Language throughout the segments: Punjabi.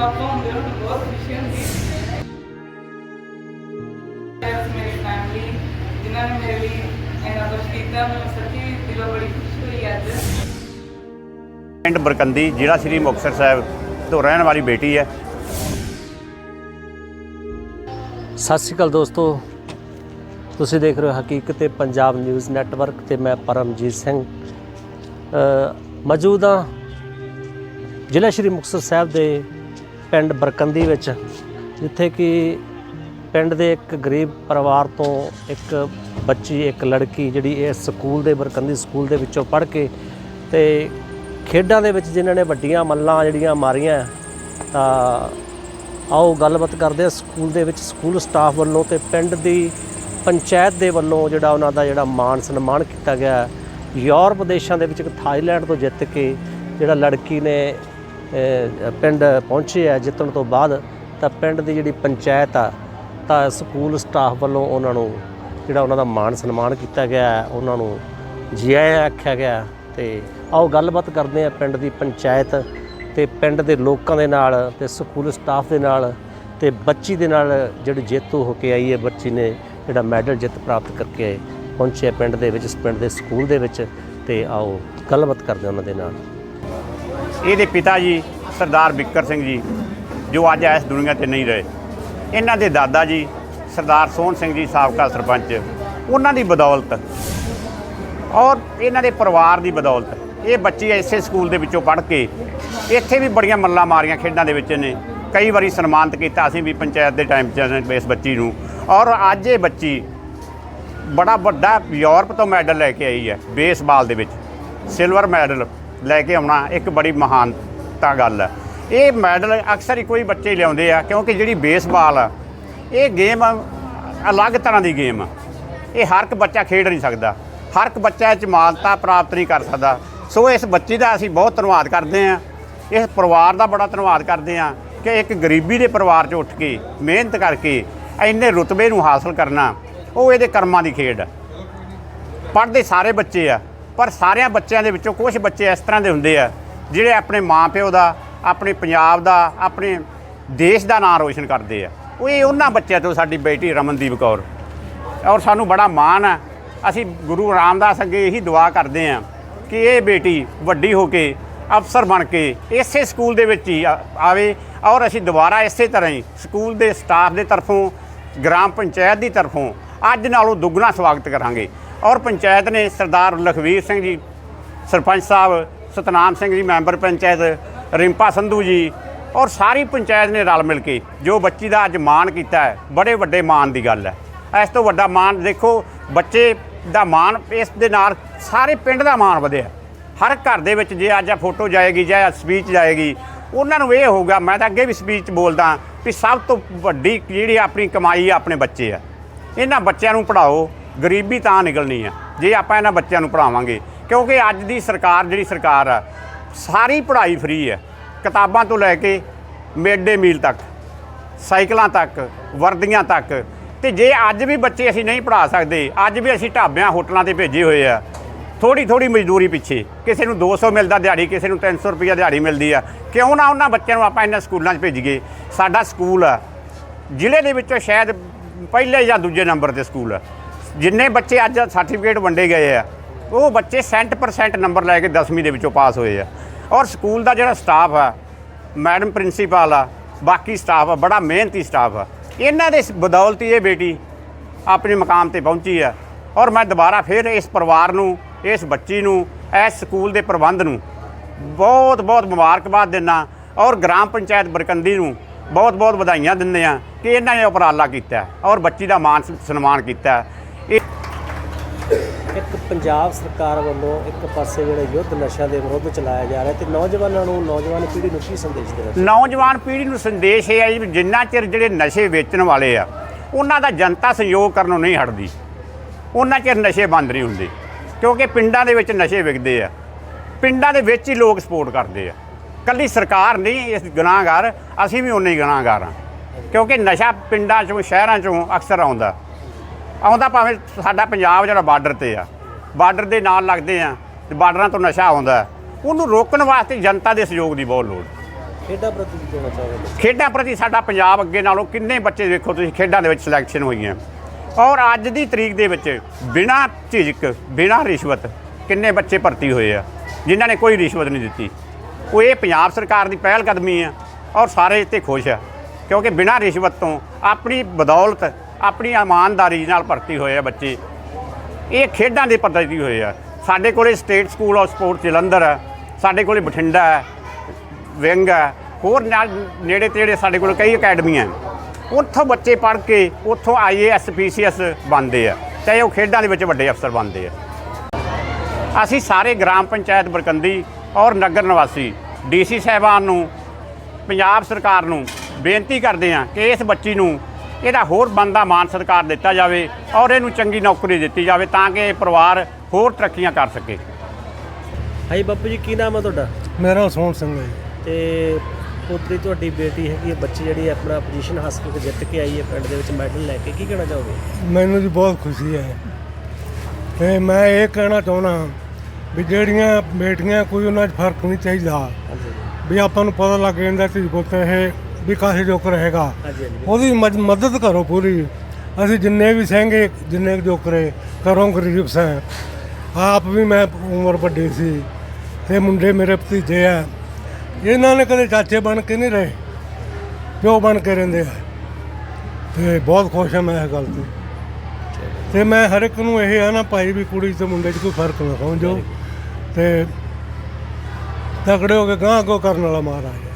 ਪਾਪਾ ਹੁੰਦੇ ਉਹਨਾਂ ਨੂੰ ਬਹੁਤ ਖੁਸ਼ੀ ਹੁੰਦੀ ਹੈ। ਮੇਰੀ ਫੈਮਿਲੀ ਜਿਨ੍ਹਾਂ ਨੇ ਮੇਰੇ ਲਈ ਇਹਨਾਂ ਕੁਝ ਕੀਤਾ ਮੈਨੂੰ ਸੱਚੀ ਦਿਲੋਂ ਬੜੀ ਖੁਸ਼ੀ ਹੋਈ ਅੱਜ। ਪਿੰਡ ਬਰਕੰਦੀ ਜ਼ਿਲ੍ਹਾ ਸ੍ਰੀ ਮੁਕਤਸਰ ਸਾਹਿਬ ਤੋਂ ਰਹਿਣ ਵਾਲੀ ਬੇਟੀ ਹੈ। ਸਤਿ ਸ਼੍ਰੀ ਅਕਾਲ ਦੋਸਤੋ। ਤੁਸੀਂ ਦੇਖ ਰਹੇ ਹੋ ਹਕੀਕਤ ਤੇ ਪੰਜਾਬ ਨਿਊਜ਼ ਨੈਟਵਰਕ ਤੇ ਮੈਂ ਪਰਮਜੀਤ ਸਿੰਘ। ਅ, ਮੌਜੂਦ ਹਾਂ ਜ਼ਿਲ੍ਹਾ ਸ਼੍ਰੀ ਮੁਕਤਸਰ ਸਾਹਿਬ ਦੇ ਪਿੰਡ ਬਰਕੰਦੀ ਵਿੱਚ, ਜਿੱਥੇ ਕਿ ਪਿੰਡ ਦੇ ਇੱਕ ਗਰੀਬ ਪਰਿਵਾਰ ਤੋਂ ਇੱਕ ਬੱਚੀ, ਇੱਕ ਲੜਕੀ ਜਿਹੜੀ ਇਸ ਸਕੂਲ ਦੇ ਬਰਕੰਦੀ ਸਕੂਲ ਦੇ ਵਿੱਚੋਂ ਪੜ੍ਹ ਕੇ ਤੇ ਖੇਡਾਂ ਦੇ ਵਿੱਚ ਜਿਨ੍ਹਾਂ ਨੇ ਵੱਡੀਆਂ ਮੱਲਾਂ ਜਿਹੜੀਆਂ ਮਾਰੀਆਂ, ਤਾਂ ਆਓ ਗੱਲਬਾਤ ਕਰਦੇ ਹਾਂ ਸਕੂਲ ਦੇ ਵਿੱਚ ਸਕੂਲ ਸਟਾਫ ਵੱਲੋਂ ਤੇ ਪਿੰਡ ਦੀ ਪੰਚਾਇਤ ਦੇ ਵੱਲੋਂ ਜਿਹੜਾ ਉਹਨਾਂ ਦਾ ਜਿਹੜਾ ਮਾਣ ਸਨਮਾਨ ਕੀਤਾ ਗਿਆ ਯੂਰਪ ਦੇਸ਼ਾਂ ਦੇ ਵਿੱਚ ਇੱਕ ਥਾਈਲੈਂਡ ਤੋਂ ਜਿੱਤ ਕੇ ਜਿਹੜਾ ਲੜਕੀ ਨੇ ਪਿੰਡ ਪਹੁੰਚੇ ਆ ਜਿੱਤਣ ਤੋਂ ਬਾਅਦ, ਤਾਂ ਪਿੰਡ ਦੀ ਜਿਹੜੀ ਪੰਚਾਇਤ ਆ, ਤਾਂ ਸਕੂਲ ਸਟਾਫ ਵੱਲੋਂ ਉਹਨਾਂ ਨੂੰ ਜਿਹੜਾ ਉਹਨਾਂ ਦਾ ਮਾਣ ਸਨਮਾਨ ਕੀਤਾ ਗਿਆ ਉਹਨਾਂ ਨੂੰ ਜੀ ਆਇਆਂ ਆਖਿਆ ਗਿਆ ਤੇ ਆਓ ਗੱਲਬਾਤ ਕਰਦੇ ਆ ਪਿੰਡ ਦੀ ਪੰਚਾਇਤ ਤੇ ਪਿੰਡ ਦੇ ਲੋਕਾਂ ਦੇ ਨਾਲ ਤੇ ਸਕੂਲ ਸਟਾਫ ਦੇ ਨਾਲ ਤੇ ਬੱਚੀ ਦੇ ਨਾਲ ਜਿਹੜੀ ਜੇਤੂ ਹੋ ਕੇ ਆਈ ਹੈ, ਬੱਚੀ ਨੇ ਜਿਹੜਾ ਮੈਡਲ ਜਿੱਤ ਪ੍ਰਾਪਤ ਕਰਕੇ ਪਹੁੰਚਿਆ ਪਿੰਡ ਦੇ ਵਿੱਚ, ਇਸ ਪਿੰਡ ਦੇ ਸਕੂਲ ਦੇ ਵਿੱਚ। ਤੇ ਆਓ ਗੱਲਬਾਤ ਕਰਦੇ ਉਹਨਾਂ ਦੇ ਨਾਲ। ਇਹਦੇ ਪਿਤਾ ਜੀ ਸਰਦਾਰ ਬਿੱਕਰ ਸਿੰਘ ਜੀ, ਜੋ ਅੱਜ ਇਸ ਦੁਨੀਆ ਤੇ ਨਹੀਂ ਰਹੇ। ਇਹਨਾਂ ਦੇ ਦਾਦਾ ਜੀ ਸਰਦਾਰ ਸੋਹਣ ਸਿੰਘ ਜੀ, ਸਾਬਕਾ ਸਰਪੰਚ, ਉਹਨਾਂ ਦੀ ਬਦੌਲਤ ਔਰ ਇਹਨਾਂ ਦੇ ਪਰਿਵਾਰ ਦੀ ਬਦੌਲਤ। ਇਹ ਬੱਚੀ ਇਸੇ ਸਕੂਲ ਦੇ ਵਿੱਚੋਂ ਪੜ੍ਹ ਕੇ ਇੱਥੇ ਵੀ ਬੜੀਆਂ ਮੱਲਾਂ ਮਾਰੀਆਂ ਖੇਡਾਂ ਦੇ ਵਿੱਚ ਨੇ। ਕਈ ਵਾਰੀ ਸਨਮਾਨਿਤ ਕੀਤਾ ਅਸੀਂ ਵੀ ਪੰਚਾਇਤ ਦੇ ਟਾਈਮ 'ਚ ਇਸ ਬੱਚੀ ਨੂੰ। ਔਰ ਅੱਜ ਇਹ ਬੱਚੀ ਬੜਾ ਵੱਡਾ ਯੂਰਪ ਤੋਂ ਮੈਡਲ ਲੈ ਕੇ ਆਈ ਹੈ, ਬੇਸਬਾਲ ਦੇ ਵਿੱਚ, ਸਿਲਵਰ ਮੈਡਲ ਲੈ ਕੇ ਆਉਣਾ ਇੱਕ ਬੜੀ ਮਹਾਨਤਾ ਗੱਲ ਹੈ। ਇਹ ਮੈਡਲ ਅਕਸਰ ਹੀ ਕੋਈ ਬੱਚੇ ਲਿਆਉਂਦੇ ਆ, ਕਿਉਂਕਿ ਜਿਹੜੀ ਬੇਸਬਾਲ ਆ, ਇਹ ਗੇਮ ਅਲੱਗ ਤਰ੍ਹਾਂ ਦੀ ਗੇਮ ਆ। ਇਹ ਹਰ ਇੱਕ ਬੱਚਾ ਖੇਡ ਨਹੀਂ ਸਕਦਾ। ਹਰ ਇੱਕ ਬੱਚਾ ਇਹ ਮਾਨਤਾ ਪ੍ਰਾਪਤ ਨਹੀਂ ਕਰ ਸਕਦਾ। ਸੋ ਇਸ ਬੱਚੇ ਦਾ ਅਸੀਂ ਬਹੁਤ ਧੰਨਵਾਦ ਕਰਦੇ ਹਾਂ। ਇਸ ਪਰਿਵਾਰ ਦਾ ਬੜਾ ਧੰਨਵਾਦ ਕਰਦੇ ਹਾਂ ਕਿ ਇੱਕ ਗਰੀਬੀ ਦੇ ਪਰਿਵਾਰ 'ਚ ਉੱਠ ਕੇ, ਮਿਹਨਤ ਕਰਕੇ ਇੰਨੇ ਰੁਤਬੇ ਨੂੰ ਹਾਸਲ ਕਰਨਾ, ਉਹ ਇਹਦੇ ਕਰਮਾਂ ਦੀ ਖੇਡ ਪੜ੍ਹਦੇ ਸਾਰੇ ਬੱਚੇ ਆ। ਪਰ ਸਾਰਿਆਂ ਬੱਚਿਆਂ ਦੇ ਵਿੱਚੋਂ ਕੁਝ ਬੱਚੇ ਇਸ ਤਰ੍ਹਾਂ ਦੇ ਹੁੰਦੇ ਆ, ਜਿਹੜੇ ਆਪਣੇ ਮਾਪਿਓ ਦਾ, ਆਪਣੇ ਪੰਜਾਬ ਦਾ, ਆਪਣੇ ਦੇਸ਼ ਦਾ ਨਾਮ ਰੋਸ਼ਨ ਕਰਦੇ ਆ। ਉਹ ਇਹ ਉਹਨਾਂ ਬੱਚਿਆਂ ਤੋਂ ਸਾਡੀ ਬੇਟੀ ਰਮਨਦੀਪ ਕੌਰ। ਔਰ ਸਾਨੂੰ ਬੜਾ ਮਾਣ ਆ, ਅਸੀਂ ਗੁਰੂ ਰਾਮਦਾਸ ਅੱਗੇ ਇਹੀ ਦੁਆ ਕਰਦੇ ਹਾਂ ਕਿ ਇਹ ਬੇਟੀ ਵੱਡੀ ਹੋ ਕੇ, ਅਫਸਰ ਬਣ ਕੇ ਇਸੇ ਸਕੂਲ ਦੇ ਵਿੱਚ ਹੀ ਆਵੇ। ਔਰ ਅਸੀਂ ਦੁਬਾਰਾ ਇਸੇ ਤਰ੍ਹਾਂ ਹੀ ਸਕੂਲ ਦੇ ਸਟਾਫ ਦੇ ਤਰਫੋਂ, ਗ੍ਰਾਮ ਪੰਚਾਇਤ ਦੀ ਤਰਫੋਂ ਅੱਜ ਨਾਲੋਂ ਦੁੱਗਣਾ ਸਵਾਗਤ ਕਰਾਂਗੇ। ਔਰ ਪੰਚਾਇਤ ਨੇ ਸਰਦਾਰ ਲਖਵੀਰ ਸਿੰਘ ਜੀ, ਸਰਪੰਚ ਸਾਹਿਬ ਸਤਨਾਮ ਸਿੰਘ ਜੀ, ਮੈਂਬਰ ਪੰਚਾਇਤ ਰਿੰਪਾ ਸੰਧੂ ਜੀ ਔਰ ਸਾਰੀ ਪੰਚਾਇਤ ਨੇ ਰਲ ਮਿਲ ਕੇ ਜੋ ਬੱਚੀ ਦਾ ਅੱਜ ਮਾਣ ਕੀਤਾ ਹੈ, ਬੜੇ ਵੱਡੇ ਮਾਣ ਦੀ ਗੱਲ ਹੈ। ਇਸ ਤੋਂ ਵੱਡਾ ਮਾਣ ਦੇਖੋ, ਬੱਚੇ ਦਾ ਮਾਣ ਇਸ ਦੇ ਨਾਲ ਸਾਰੇ ਪਿੰਡ ਦਾ ਮਾਣ ਵਧਿਆ। ਹਰ ਘਰ ਦੇ ਵਿੱਚ ਜੇ ਅੱਜ ਆ ਫੋਟੋ ਜਾਏਗੀ ਜਾਂ ਸਪੀਚ ਜਾਏਗੀ, ਉਹਨਾਂ ਨੂੰ ਇਹ ਹੋਊਗਾ, ਮੈਂ ਤਾਂ ਅੱਗੇ ਵੀ ਸਪੀਚ ਬੋਲਦਾ ਵੀ ਸਭ ਤੋਂ ਵੱਡੀ ਜਿਹੜੀ ਆਪਣੀ ਕਮਾਈ ਆਪਣੇ ਬੱਚੇ ਆ। ਇਹਨਾਂ ਬੱਚਿਆਂ ਨੂੰ ਪੜ੍ਹਾਓ ਗਰੀਬੀ ਤਾਂ ਨਿਕਲਣੀ ਆ। ਜੇ ਆਪਾਂ ਇਹਨਾਂ ਬੱਚਿਆਂ ਨੂੰ ਪੜ੍ਹਾਵਾਂਗੇ, ਕਿਉਂਕਿ ਅੱਜ ਦੀ ਸਰਕਾਰ ਜਿਹੜੀ ਸਰਕਾਰ ਆ, ਸਾਰੀ ਪੜ੍ਹਾਈ ਫ੍ਰੀ ਹੈ ਕਿਤਾਬਾਂ ਤੋਂ ਲੈ ਕੇ ਮਿਡ ਡੇ ਮੀਲ ਤੱਕ, ਸਾਈਕਲਾਂ ਤੱਕ, ਵਰਦੀਆਂ ਤੱਕ। ਤੇ ਜੇ ਅੱਜ ਵੀ ਬੱਚੇ ਅਸੀਂ ਨਹੀਂ ਪੜ੍ਹਾ ਸਕਦੇ, ਅੱਜ ਵੀ ਅਸੀਂ ਢਾਬਿਆਂ, ਹੋਟਲਾਂ ਤੇ ਭੇਜੇ ਹੋਏ ਆ ਥੋੜੀ ਥੋੜੀ ਮਜ਼ਦੂਰੀ ਪਿੱਛੇ, ਕਿਸੇ ਨੂੰ 200 ਮਿਲਦਾ ਦਿਹਾੜੀ, ਕਿਸੇ ਨੂੰ 300 ਰੁਪਈਆ ਦਿਹਾੜੀ ਮਿਲਦੀ ਆ, ਕਿਉਂ ਨਾ ਉਹਨਾਂ ਬੱਚਿਆਂ ਨੂੰ ਆਪਾਂ ਇਹਨਾਂ ਸਕੂਲਾਂ 'ਚ ਭੇਜੀਏ। ਸਾਡਾ ਸਕੂਲ ਆ, ਜ਼ਿਲ੍ਹੇ ਦੇ ਵਿੱਚੋਂ ਸ਼ਾਇਦ ਪਹਿਲੇ ਜਾਂ ਦੂਜੇ ਨੰਬਰ ਤੇ ਸਕੂਲ ਆ। ਜਿੰਨੇ ਬੱਚੇ ਅੱਜ ਸਰਟੀਫਿਕੇਟ ਵੰਡੇ ਗਏ ਆ, ਉਹ ਬੱਚੇ 100% ਨੰਬਰ ਲੈ ਕੇ 10ਵੀਂ ਦੇ ਵਿੱਚੋਂ ਪਾਸ ਹੋਏ ਆ। ਔਰ ਸਕੂਲ ਦਾ ਜਿਹੜਾ ਸਟਾਫ ਆ ਮੈਡਮ ਪ੍ਰਿੰਸੀਪਲ ਆ, ਬਾਕੀ ਸਟਾਫ ਆ, ਬੜਾ ਮਿਹਨਤੀ ਸਟਾਫ ਆ। ਇਹਨਾਂ ਦੇ ਬਦੌਲਤ ਹੀ ਇਹ ਬੇਟੀ ਆਪਣੇ ਮਕਾਮ ਤੇ ਪਹੁੰਚੀ ਆ। ਔਰ ਮੈਂ ਦੁਬਾਰਾ ਫਿਰ ਇਸ ਪਰਿਵਾਰ ਨੂੰ, ਇਸ ਬੱਚੀ ਨੂੰ, ਇਸ ਸਕੂਲ ਦੇ ਪ੍ਰਬੰਧ ਨੂੰ ਬਹੁਤ ਬਹੁਤ ਮੁਬਾਰਕਬਾਦ ਦਿੰਦਾ ਔਰ ਗ੍ਰਾਮ ਪੰਚਾਇਤ ਬਰਕੰਦੀ ਨੂੰ ਬਹੁਤ ਬਹੁਤ ਵਧਾਈਆਂ ਦਿੰਦੇ ਆ ਕਿ ਇਹਨਾਂ ਨੇ ਉਪਰਾਲਾ ਕੀਤਾ। ਔਰ ਬੱਚੀ ਦਾ ਮਾਨ ਸਨਮਾਨ ਕੀਤਾ। ਇੱਕ ਪੰਜਾਬ ਸਰਕਾਰ ਵੱਲੋਂ ਇੱਕ ਪਾਸੇ ਜਿਹੜਾ ਯੁੱਧ ਨਸ਼ਾ ਦੇ ਵਿਰੁੱਧ ਚਲਾਇਆ ਜਾ ਰਿਹਾ ਤੇ ਨੌਜਵਾਨਾਂ ਨੂੰ ਨੌਜਵਾਨ ਪੀੜ੍ਹੀ ਨੂੰ ਕੀ ਸੰਦੇਸ਼ ਦੇਣਾ ਨੌਜਵਾਨ ਪੀੜ੍ਹੀ ਨੂੰ ਸੰਦੇਸ਼ ਇਹ ਹੈ ਜੀ ਵੀ ਜਿੰਨਾ ਚਿਰ ਜਿਹੜੇ ਨਸ਼ੇ ਵੇਚਣ ਵਾਲੇ ਆ, ਉਹਨਾਂ ਦਾ ਜਨਤਾ ਸਹਿਯੋਗ ਕਰਨੋਂ ਨਹੀਂ ਹਟਦੀ। ਉਹਨਾਂ ਚਿਰ ਨਸ਼ੇ ਬੰਦ ਨਹੀਂ ਹੁੰਦੇ, ਕਿਉਂਕਿ ਪਿੰਡਾਂ ਦੇ ਵਿੱਚ ਨਸ਼ੇ ਵਿਕਦੇ ਆ। ਪਿੰਡਾਂ ਦੇ ਵਿੱਚ ਹੀ ਲੋਕ ਸਪੋਰਟ ਕਰਦੇ ਆ। ਕੱਲੀ ਸਰਕਾਰ ਨਹੀਂ, ਇਸ ਗੁਨਾਹਗਾਰ, ਅਸੀਂ ਵੀ ਉਨੇ ਹੀ ਗੁਨਾਹਗਾਰ ਆ। ਕਿਉਂਕਿ ਨਸ਼ਾ ਪਿੰਡਾਂ ਚੋਂ, ਸ਼ਹਿਰਾਂ ਚੋਂ ਅਕਸਰ ਆਉਂਦਾ। ਆਉਂਦਾ ਭਾਵੇਂ ਸਾਡਾ ਪੰਜਾਬ ਜਿਹੜਾ ਬਾਰਡਰ ਤੇ ਆ ਬਾਰਡਰ ਦੇ ਨਾਲ ਲੱਗਦੇ ਆ ਤੇ ਬਾਰਡਰਾਂ ਤੋਂ ਨਸ਼ਾ ਆਉਂਦਾ ਉਹਨੂੰ ਰੋਕਣ ਵਾਸਤੇ ਜਨਤਾ ਦੇ ਸਹਿਯੋਗ ਦੀ ਬਹੁਤ ਲੋੜ। ਖੇਡਾਂ ਪ੍ਰਤੀ ਕੀ ਕਹਿਣਾ ਚਾਹੋਗੇ? ਖੇਡਾਂ ਪ੍ਰਤੀ ਸਾਡਾ ਪੰਜਾਬ ਅੱਗੇ ਨਾਲੋਂ ਕਿੰਨੇ ਬੱਚੇ ਦੇਖੋ ਤੁਸੀਂ ਖੇਡਾਂ ਦੇ ਵਿੱਚ ਸਿਲੈਕਸ਼ਨ ਹੋਈਆਂ। ਔਰ ਅੱਜ ਦੀ ਤਰੀਕ ਦੇ ਵਿੱਚ ਬਿਨਾਂ ਝਿਜਕ ਬਿਨਾਂ ਰਿਸ਼ਵਤ ਕਿੰਨੇ ਬੱਚੇ ਭਰਤੀ ਹੋਏ ਆ ਜਿਨ੍ਹਾਂ ਨੇ ਕੋਈ ਰਿਸ਼ਵਤ ਨਹੀਂ ਦਿੱਤੀ। ਉਹ ਇਹ ਪੰਜਾਬ ਸਰਕਾਰ ਦੀ ਪਹਿਲ ਕਦਮੀ ਆ ਔਰ ਸਾਰੇ ਇੱਥੇ ਖੁਸ਼ ਆ ਕਿਉਂਕਿ ਬਿਨਾਂ ਰਿਸ਼ਵਤ ਤੋਂ ਆਪਣੀ ਬਦੌਲਤ ਆਪਣੀ ਇਮਾਨਦਾਰੀ ਨਾਲ ਭਰਤੀ ਹੋਏ ਆ ਬੱਚੇ। ਇਹ ਖੇਡਾਂ ਦੇ ਪੱਧਰ ਹੋਏ ਆ। ਸਾਡੇ ਕੋਲੇ state school of sport Jalandhar ਹੈ ਸਾਡੇ ਕੋਲੇ ਬਠਿੰਡਾ ਹੈ ਵਿੰਗ ਹੈ ਹੋਰ ਨਾਲ ਨੇੜੇ ਤੇੜੇ ਸਾਡੇ ਕੋਲ ਕਈ ਅਕੈਡਮੀਆਂ ਉੱਥੋਂ ਬੱਚੇ ਪੜ੍ਹ ਕੇ ਉੱਥੋਂ ਆਈਏਐਸ ਪੀਸੀਐਸ ਬਣਦੇ ਆ, ਚਾਹੇ ਉਹ ਖੇਡਾਂ ਦੇ ਵਿੱਚ ਵੱਡੇ ਅਫਸਰ ਬਣਦੇ ਆ। ਅਸੀਂ ਸਾਰੇ ਗ੍ਰਾਮ ਪੰਚਾਇਤ ਬਰਕੰਦੀ ਔਰ ਨਗਰ ਨਿਵਾਸੀ ਡੀਸੀ ਸਾਹਿਬਾਨ ਨੂੰ, ਪੰਜਾਬ ਸਰਕਾਰ ਨੂੰ ਬੇਨਤੀ ਕਰਦੇ ਹਾਂ ਕਿ ਇਸ ਬੱਚੀ ਨੂੰ ਇਹਦਾ ਹੋਰ ਬੰਦਾ ਮਾਨ ਸਤਿਕਾਰ ਦਿੱਤਾ ਜਾਵੇ ਔਰ ਇਹਨੂੰ ਚੰਗੀ ਨੌਕਰੀ ਦਿੱਤੀ ਜਾਵੇ ਤਾਂ ਕਿ ਇਹ ਪਰਿਵਾਰ ਹੋਰ ਤਰੱਕੀਆਂ ਕਰ ਸਕੇ। ਹਾਂਜੀ ਬਾਪੂ ਜੀ ਕੀ ਨਾਮ ਹੈ ਤੁਹਾਡਾ? ਮੇਰਾ ਸੋਹਣ ਸਿੰਘ ਹੈ ਜੀ। ਤੇ ਪੁੱਤਰੀ ਤੁਹਾਡੀ ਬੇਟੀ ਹੈਗੀ ਹੈ ਬੱਚੀ ਜਿਹੜੀ ਆਪਣਾ ਪੋਜੀਸ਼ਨ ਹਾਸਲ ਕਰਕੇ ਜਿੱਤ ਕੇ ਆਈ ਹੈ ਪਿੰਡ ਦੇ ਵਿੱਚ ਮੈਡਲ ਲੈ ਕੇ। ਕੀ ਕਹਿਣਾ ਚਾਹੋਗੇ? ਮੈਨੂੰ ਜੀ ਬਹੁਤ ਖੁਸ਼ੀ ਹੈ। ਤੇ ਮੈਂ ਇਹ ਕਹਿਣਾ ਚਾਹੁੰਦਾ ਵੀ ਜਿਹੜੀਆਂ ਬੇਟੀਆਂ ਕੋਈ ਉਹਨਾਂ 'ਚ ਫ਼ਰਕ ਨਹੀਂ ਚਾਹੀਦਾ। ਹਾਂਜੀ। ਵੀ ਆਪਾਂ ਨੂੰ ਪਤਾ ਲੱਗ ਜਾਂਦਾ ਕਿ ਪੁੱਤ ਇਹ ਵੀ ਕਾਹੇ ਜੋਕ ਰਹੇਗਾ ਉਹਦੀ ਮਦ- ਮਦਦ ਕਰੋ ਪੂਰੀ। ਅਸੀਂ ਜਿੰਨੇ ਵੀ ਸਹਿੰਗੇ ਜਿੰਨੇ ਕੁ ਜੋਕਰੇ ਕਰੋ ਗਰੀਬ ਸਾਂ ਆਪ ਵੀ ਮੈਂ ਉਮਰ ਵੱਡੀ ਸੀ ਤੇ ਮੁੰਡੇ ਮੇਰੇ ਭਤੀਜੇ ਆ। ਇਹਨਾਂ ਨੇ ਕਦੇ ਚਾਚੇ ਬਣ ਕੇ ਨਹੀਂ ਰਹੇ ਪਿਓ ਬਣ ਕੇ ਰਹਿੰਦੇ ਆ। ਤੇ ਬਹੁਤ ਖੁਸ਼ ਹਾਂ ਮੈਂ ਇਸ ਗੱਲ ਤੇ। ਤੇ ਮੈਂ ਹਰ ਇੱਕ ਨੂੰ ਇਹ ਆ ਨਾ ਭਾਈ ਵੀ ਕੁੜੀ ਤੇ ਮੁੰਡੇ 'ਚ ਕੋਈ ਫ਼ਰਕ ਨਾ ਸਮਝੋ। ਤੇ ਤਕੜੇ ਹੋ ਕੇ ਗਾਂ ਅੱਗੋਂ ਕਰਨ ਵਾਲਾ ਮਹਾਰਾਜ ਹੈ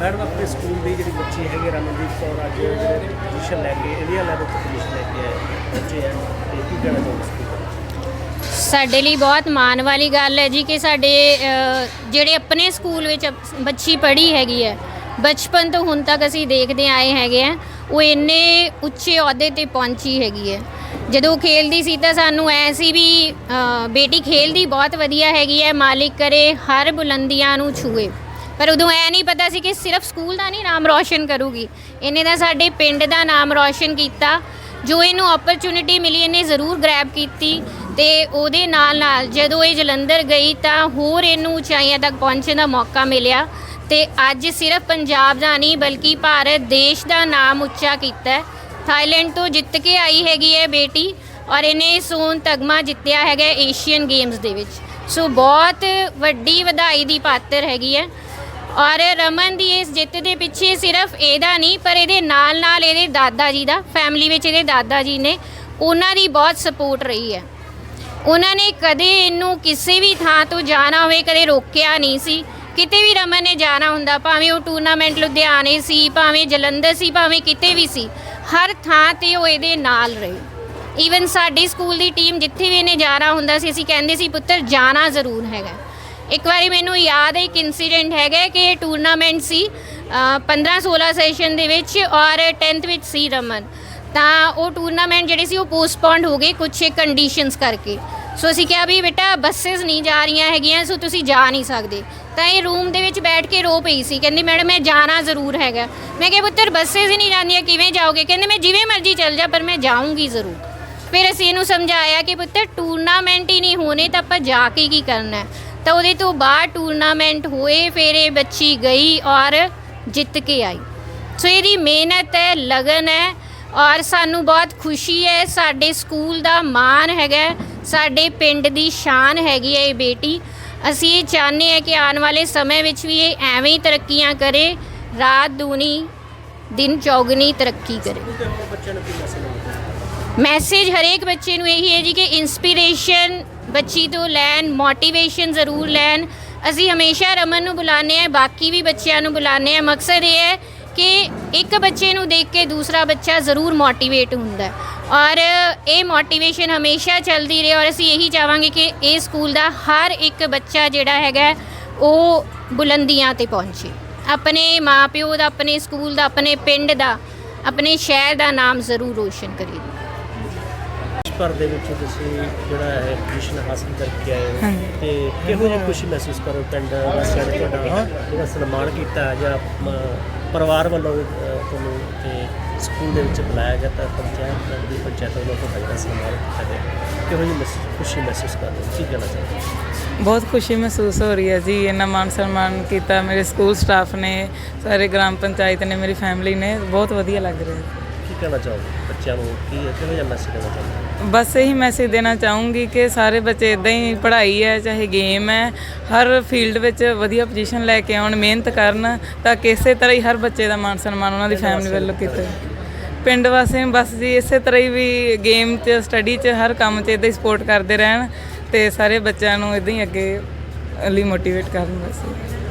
ਮੈਡਮ, ਆਪਣੇ ਸਕੂਲ ਦੀ ਜਿਹੜੀ ਬੱਚੀ ਹੈਗੀ ਰਮਨਦੀਪ ਕੌਰ, ਅੱਜ ਜਿਹੜੇ ਪੋਜੀਸ਼ਨ ਲੈ ਕੇ, ਇੰਡੀਆ ਲੈਵਲ ਤੇ ਪੋਜੀਸ਼ਨ ਲੈ ਕੇ ਆਏ ਬੱਚੇ ਹੈ ਤੇ ਕੀ ਕਹਿਣਾ ਚਾਹੋਗੇ ਸਕੂਲ ਸਾਡੇ ਲਈ ਬਹੁਤ ਮਾਣ ਵਾਲੀ ਗੱਲ ਹੈ ਜੀ ਕਿ ਸਾਡੇ ਜਿਹੜੇ ਆਪਣੇ ਸਕੂਲ ਵਿੱਚ ਬੱਚੀ ਪੜ੍ਹੀ ਹੈਗੀ ਹੈ, ਬਚਪਨ ਤੋਂ ਹੁਣ ਤੱਕ ਅਸੀਂ ਦੇਖਦੇ ਆਏ ਹੈਗੇ ਆ, ਉਹ ਇੰਨੇ ਉੱਚੇ ਅਹੁਦੇ ਤੇ ਪਹੁੰਚੀ ਹੈਗੀ ਹੈ। ਜਦੋਂ ਉਹ ਖੇਲਦੀ ਸੀ ਤਾਂ ਸਾਨੂੰ ਐ ਸੀ ਵੀ ਬੇਟੀ ਖੇਲਦੀ ਬਹੁਤ ਵਧੀਆ ਹੈਗੀ ਹੈ, ਮਾਲਿਕ ਕਰੇ, ਹਰ ਬੁਲੰਦੀਆਂ ਨੂੰ ਛੂਏ। ਪਰ ਉਦੋਂ ਐ ਨਹੀਂ ਪਤਾ ਸੀ ਕਿ ਸਿਰਫ ਸਕੂਲ ਦਾ ਨਹੀਂ, ਨਾਮ ਰੌਸ਼ਨ ਕਰੂਗੀ। ਇਹਨੇ ਤਾਂ ਸਾਡੇ ਪਿੰਡ ਦਾ ਨਾਮ ਰੌਸ਼ਨ ਕੀਤਾ। ਜੋ ਇਹਨੂੰ ਓਪਰਚੁਨਿਟੀ ਮਿਲੀ, ਇਹਨੇ ਜ਼ਰੂਰ ਗ੍ਰੈਬ ਕੀਤੀ ਤੇ ਉਹਦੇ ਨਾਲ ਨਾਲ ਜਦੋਂ ਇਹ ਜਲੰਧਰ ਗਈ ਤਾਂ ਹੋਰ ਇਹਨੂੰ ਉਚਾਈਆਂ ਤੱਕ ਪਹੁੰਚਣ ਦਾ ਮੌਕਾ ਮਿਲਿਆ ਤੇ ਅੱਜ ਸਿਰਫ ਪੰਜਾਬ ਦਾ ਨਹੀਂ, ਬਲਕਿ ਭਾਰਤ ਦੇਸ਼ ਦਾ ਨਾਮ ਉੱਚਾ ਕੀਤਾ ਥਾਈਲੈਂਡ ਤੋਂ ਜਿੱਤ ਕੇ ਆਈ ਹੈਗੀ ਹੈ ਬੇਟੀ ਔਰ ਇਹਨੇ ਸੋਨ ਤਗਮਾ ਜਿੱਤਿਆ ਹੈਗਾ ਏਸ਼ੀਅਨ ਗੇਮਸ ਦੇ ਵਿੱਚ। ਸੋ ਬਹੁਤ ਵੱਡੀ ਵਧਾਈ ਦੀ ਪਾਤਰ ਹੈਗੀ ਹੈ। ਔਰ ਰਮਨ ਦੀ ਇਸ ਜਿੱਤ ਦੇ ਪਿੱਛੇ ਸਿਰਫ ਇਹਦਾ ਨਹੀਂ, ਪਰ ਇਹਦੇ ਨਾਲ ਨਾਲ ਇਹਦੇ ਦਾਦਾ ਜੀ ਦਾ ਫੈਮਿਲੀ ਵਿੱਚ ਇਹਦੇ ਦਾਦਾ ਜੀ ਨੇ ਉਹਨਾਂ ਦੀ ਬਹੁਤ ਸਪੋਰਟ ਰਹੀ ਹੈ। ਉਹਨਾਂ ਨੇ ਕਦੇ ਇਹਨੂੰ ਕਿਸੇ ਵੀ ਥਾਂ ਤੋਂ ਜਾਣਾ ਹੋਵੇ, ਕਦੇ ਰੋਕਿਆ ਨਹੀਂ ਸੀ। ਕਿਤੇ ਵੀ ਰਮਨ ਨੇ ਜਾਣਾ ਹੁੰਦਾ, ਭਾਵੇਂ ਉਹ ਟੂਰਨਾਮੈਂਟ ਲੁਧਿਆਣੇ ਸੀ, ਭਾਵੇਂ ਜਲੰਧਰ ਸੀ, ਭਾਵੇਂ ਕਿਤੇ ਵੀ ਸੀ, ਹਰ ਥਾਂ ਤੇ ਉਹ ਇਹਦੇ ਨਾਲ ਰਹੇ। ਈਵਨ ਸਾਡੀ ਸਕੂਲ ਦੀ ਟੀਮ ਜਿੱਥੇ ਵੀ ਇਹਨੇ ਜਾਣਾ ਹੁੰਦਾ ਸੀ, ਅਸੀਂ ਕਹਿੰਦੇ ਸੀ, ਪੁੱਤਰ, ਜਾਣਾ ਜ਼ਰੂਰ ਹੈਗਾ। ਇੱਕ ਵਾਰੀ ਮੈਨੂੰ ਯਾਦ ਹੈ, ਇੱਕ ਇਨਸੀਡੈਂਟ ਹੈਗਾ ਕਿ ਇਹ ਟੂਰਨਾਮੈਂਟ ਸੀ 15 16 ਸੈਸ਼ਨ ਦੇ ਵਿੱਚ ਔਰ 10th ਵਿੱਚ ਸੀ ਰਮਨ। ਤਾਂ ਉਹ ਟੂਰਨਾਮੈਂਟ ਜਿਹੜੇ ਸੀ ਉਹ ਪੋਸਟਪੋਨਡ ਹੋ ਗਏ ਕੁਝ ਕੰਡੀਸ਼ਨਸ ਕਰਕੇ। ਸੋ ਅਸੀਂ ਕਿਹਾ ਵੀ ਬੇਟਾ ਬੱਸਸ ਨਹੀਂ ਜਾ ਰਹੀਆਂ ਹੈਗੀਆਂ ਸੋ ਤੁਸੀਂ ਜਾ ਨਹੀਂ ਸਕਦੇ। ਤਾਂ ਇਹ ਰੂਮ ਦੇ ਵਿੱਚ ਬੈਠ ਕੇ ਰੋ ਪਈ ਸੀ। ਕਹਿੰਦੀ, ਮੈਡਮ, ਮੈਂ ਜਾਣਾ ਜ਼ਰੂਰ ਹੈਗਾ। ਮੈਂ ਕਿਹਾ, ਪੁੱਤਰ ਬੱਸਸ ਹੀ ਨਹੀਂ ਜਾਂਦੀਆਂ, ਕਿਵੇਂ ਜਾਓਗੇ? ਕਹਿੰਦੇ, ਮੈਂ ਜਿਵੇਂ ਮਰਜ਼ੀ ਚੱਲ ਜਾ, ਪਰ ਮੈਂ ਜਾਊਂਗੀ ਜ਼ਰੂਰ। ਫਿਰ ਅਸੀਂ ਇਹਨੂੰ ਸਮਝਾਇਆ ਕਿ ਪੁੱਤਰ ਟੂਰਨਾਮੈਂਟ ਹੀ ਨਹੀਂ ਹੋਣੇ, ਤਾਂ ਆਪਾਂ ਜਾ ਕੇ ਕੀ ਕਰਨਾ ਹੈ? ਤਾਂ ਉਹਦੇ ਤੋਂ ਬਾਅਦ ਟੂਰਨਾਮੈਂਟ ਹੋਏ ਫਿਰ ਇਹ ਬੱਚੀ ਗਈ ਔਰ ਜਿੱਤ ਕੇ ਆਈ। ਸੋ ਇਹਦੀ ਮਿਹਨਤ ਹੈ ਲਗਨ ਹੈ ਔਰ ਸਾਨੂੰ ਬਹੁਤ ਖੁਸ਼ੀ ਹੈ ਸਾਡੇ ਸਕੂਲ ਦਾ ਮਾਣ ਹੈਗਾ ਸਾਡੇ ਪਿੰਡ ਦੀ ਸ਼ਾਨ ਹੈਗੀ ਹੈ ਇਹ ਬੇਟੀ। ਅਸੀਂ ਇਹ ਚਾਹੁੰਦੇ ਹਾਂ ਕਿ ਆਉਣ ਵਾਲੇ ਸਮੇਂ ਵਿੱਚ ਵੀ ਇਹ ਐਵੇਂ ਹੀ ਤਰੱਕੀਆਂ ਕਰੇ ਰਾਤ ਦੂਣੀ ਦਿਨ ਚੌਗਣੀ ਤਰੱਕੀ ਕਰੇ। ਮੈਸੇਜ ਹਰੇਕ ਬੱਚੇ ਨੂੰ ਇਹੀ ਹੈ ਜੀ ਕਿ ਇਨਸਪੀਰੇਸ਼ਨ ਬੱਚੀ ਤੋਂ ਲੈਣ ਮੋਟੀਵੇਸ਼ਨ ਜ਼ਰੂਰ ਲੈਣ। ਅਸੀਂ ਹਮੇਸ਼ਾ ਰਮਨ ਨੂੰ ਬੁਲਾਉਂਦੇ ਆ ਬਾਕੀ ਵੀ ਬੱਚਿਆਂ ਨੂੰ ਬੁਲਾਉਂਦੇ ਆ ਮਕਸਦ ਇਹ ਹੈ ਕਿ ਇੱਕ ਬੱਚੇ ਨੂੰ ਦੇਖ ਕੇ ਦੂਸਰਾ ਬੱਚਾ ਜ਼ਰੂਰ ਮੋਟੀਵੇਟ ਹੁੰਦਾ ਔਰ ਇਹ ਮੋਟੀਵੇਸ਼ਨ ਹਮੇਸ਼ਾ ਚੱਲਦੀ ਰਹੇ ਔਰ ਅਸੀਂ ਇਹੀ ਚਾਹਾਂਗੇ ਕਿ ਇਹ ਸਕੂਲ ਦਾ ਹਰ ਇੱਕ ਬੱਚਾ ਜਿਹੜਾ ਹੈਗਾ, ਉਹ ਬੁਲੰਦੀਆਂ ਤੇ ਪਹੁੰਚੇ। ਆਪਣੇ ਮਾਪਿਓ ਦਾ, ਆਪਣੇ ਸਕੂਲ ਦਾ, ਆਪਣੇ ਪਿੰਡ ਦਾ, ਆਪਣੇ ਸ਼ਹਿਰ ਦਾ ਨਾਮ ਜ਼ਰੂਰ ਰੋਸ਼ਨ ਕਰੇ। ਭਰ ਦੇ ਵਿੱਚ ਤੁਸੀਂ ਜਿਹੜਾ ਹੈ ਪੋਜੀਸ਼ਨ ਹਾਸਲ ਕਰਕੇ ਆਏ ਹੋ। ਹਾਂਜੀ। ਤੇ ਕਿਹੋ ਜਿਹੀ ਖੁਸ਼ੀ ਮਹਿਸੂਸ ਕਰੋ ਪਿੰਡ ਵਾਸੀਆਂ ਨੇ ਤੁਹਾਡਾ ਜਿਹੜਾ ਸਨਮਾਨ ਕੀਤਾ ਹੈ ਜਾਂ ਪਰਿਵਾਰ ਵੱਲੋਂ ਅ, ਤੁਹਾਨੂੰ ਤੇ ਸਕੂਲ ਦੇ ਵਿੱਚ ਬੁਲਾਇਆ ਗਿਆ ਤਾਂ ਪੰਚਾਇਤ ਦੀ ਪੰਚਾਇਤ ਵੱਲੋਂ ਤੁਹਾਡਾ ਜਿਹੜਾ ਸਨਮਾਨ ਕੀਤਾ ਗਿਆ। ਕਿਹੋ ਜਿਹੀ ਖੁਸ਼ੀ ਮਹਿਸੂਸ ਕਰਦੇ ਹੋ? ਕੀ ਕਹਿਣਾ ਚਾਹੁੰਦੇ ਹੋ ਬਹੁਤ ਖੁਸ਼ੀ ਮਹਿਸੂਸ ਹੋ ਰਹੀ ਹੈ ਜੀ। ਇੰਨਾ ਮਾਨ ਸਨਮਾਨ ਕੀਤਾ। ਮੇਰੇ ਸਕੂਲ ਸਟਾਫ ਨੇ ਸਾਰੇ ਗ੍ਰਾਮ ਪੰਚਾਇਤ ਨੇ ਮੇਰੀ ਫੈਮਿਲੀ ਨੇ। ਬਹੁਤ ਵਧੀਆ ਲੱਗ ਰਿਹਾ ਹੈ। ਕੀ ਕਹਿਣਾ ਚਾਹੋਗੇ ਬੱਚਿਆਂ ਨੂੰ? ਕੀ ਕਿਹੋ ਜਿਹਾ ਮੈਸੇਜ ਦੇਣਾ ਚਾਹੁੰਦੇ ਹੋ? ਬਸ ਇਹੀ ਮੈਸੇਜ ਦੇਣਾ ਚਾਹੂੰਗੀ ਕਿ ਸਾਰੇ ਬੱਚੇ ਇਦਾਂ ਹੀ ਪੜ੍ਹਾਈ ਹੈ ਚਾਹੇ ਗੇਮ ਹੈ ਹਰ ਫੀਲਡ ਵਿੱਚ ਵਧੀਆ ਪੋਜੀਸ਼ਨ ਲੈ ਕੇ ਆਉਣ ਮਿਹਨਤ ਕਰਨ ਤਾਂ ਕਿਸੇ ਤਰ੍ਹਾਂ ਹੀ ਹਰ ਬੱਚੇ ਦਾ ਮਾਨ ਸਨਮਾਨ ਉਹਨਾਂ ਦੀ ਫੈਮਿਲੀ ਵੱਲੋਂ ਕੀਤਾ। ਪਿੰਡ ਵਾਸੀਆਂ ਬਸ ਜੀ ਇਸੇ ਤਰ੍ਹਾਂ ਹੀ ਵੀ ਗੇਮ 'ਚ ਸਟੱਡੀ 'ਚ ਹਰ ਕੰਮ 'ਚ ਇਦਾਂ ਹੀ ਸਪੋਰਟ ਕਰਦੇ ਰਹਿਣ ਤੇ ਸਾਰੇ ਬੱਚਿਆਂ ਨੂੰ ਇਦਾਂ ਹੀ ਅੱਗੇ ਲਈ ਮੋਟੀਵੇਟ ਕਰਨ ਬਸ